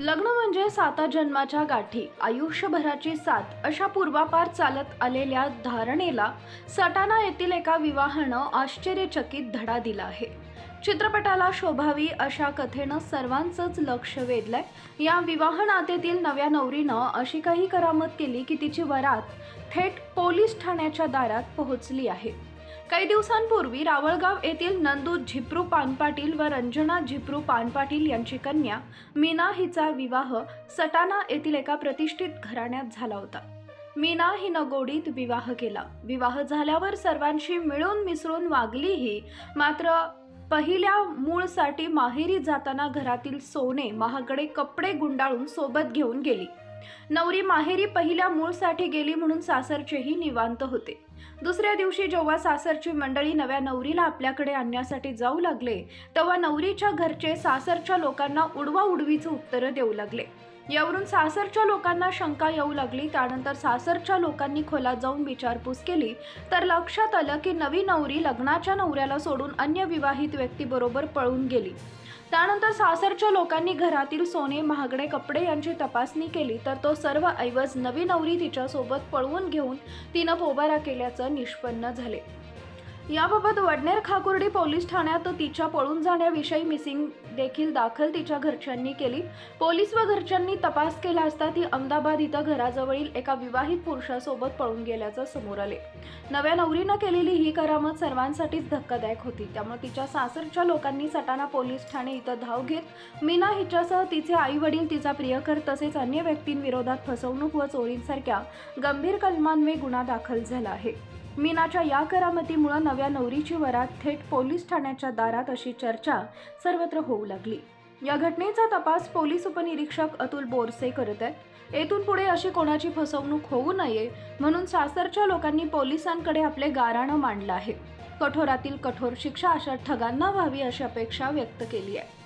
लग्न म्हणजे साता जन्माच्या गाठी. आयुष्यभराची साथ. अशा पूर्वापार चालत आलेल्या धारणेला सटाणा येथील एका विवाहानं आश्चर्यचकित धडा दिला आहे. चित्रपटाला शोभावी अशा कथेनं सर्वांचंच लक्ष वेधलंय. या विवाह नात्यातील नव्या नवरीनं अशी काही करामत केली की तिची वरात थेट पोलीस ठाण्याच्या दारात पोहोचली आहे. काही दिवसांपूर्वी रावळगाव येथील नंदू झिप्रू पानपाटील व रंजना झिप्रू पानपाटील यांची कन्या मीना हिचा विवाह सटाणा येथील एका प्रतिष्ठित घराण्यात झाला होता. मीना हिनं गोडीत विवाह केला. विवाह झाल्यावर सर्वांशी मिळून मिसळून वागलीही मात्र पहिल्या मूळसाठी माहेरी जाताना घरातील सोने महागडे कपडे गुंडाळून सोबत घेऊन गेली. नवरी माहेरी पहिल्या मूळसाठी गेली म्हणून सासरचेही निवांत होते. दुसऱ्या दिवशी जेव्हा सासरची मंडळी नव्या नवरीला आपल्याकडे आणण्यासाठी जाऊ लागले तेव्हा नवरीच्या घरचे सासरच्या लोकांना उडवा उडवीचं उत्तरं देऊ लागले. यावरून सासरच्या लोकांना शंका येऊ लागली. त्यानंतर सासरच्या लोकांनी खोलात जाऊन विचारपूस केली. तर लक्षात आलं की नवी नवरी लग्नाच्या नवऱ्याला सोडून अन्य विवाहित व्यक्तीबरोबर पळून गेली. त्यानंतर सासरच्या लोकांनी घरातील सोने महागडे कपडे यांची तपासणी केली. तर तो सर्व ऐवज नवी नवरी तिच्यासोबत पळवून घेऊन तिनं पोबारा केल्याचं निष्पन्न झाले. याबाबत वडनेर खाकुर्डी पोलीस ठाण्यात तिच्या पळून जाण्याविषयी मिसिंग देखील दाखल तिच्या घरच्यांनी केली. पोलीस व घरच्यांनी तपास केला असता ती अहमदाबाद इथं घराजवळील एका विवाहित पुरुषासोबत पळून गेल्याचं समोर आले. नव्या नवरीनं केलेली ही करामत सर्वांसाठीच धक्कादायक होती. त्यामुळे तिच्या सासरच्या लोकांनी सटाणा पोलीस ठाणे इथं धाव घेत मीना हिच्यासह तिचे आई वडील तिचा प्रियकर तसेच अन्य व्यक्तींविरोधात फसवणूक व चोरींसारख्या गंभीर कलमांवे गुन्हा दाखल झाला आहे. मीनाच्या या करामतीमुळे नव्या नवरीची वरात थेट पोलीस ठाण्याच्या दारात अशी चर्चा सर्वत्र होऊ लागली. या घटनेचा तपास पोलीस उपनिरीक्षक अतुल बोरसे करत आहेत. येथून पुढे अशी कोणाची फसवणूक होऊ नये म्हणून सासरच्या लोकांनी पोलिसांकडे आपले गाराणं मांडलं आहे. कठोरातील कठोर शिक्षा अशा ठगांना व्हावी अशी अपेक्षा व्यक्त केली आहे.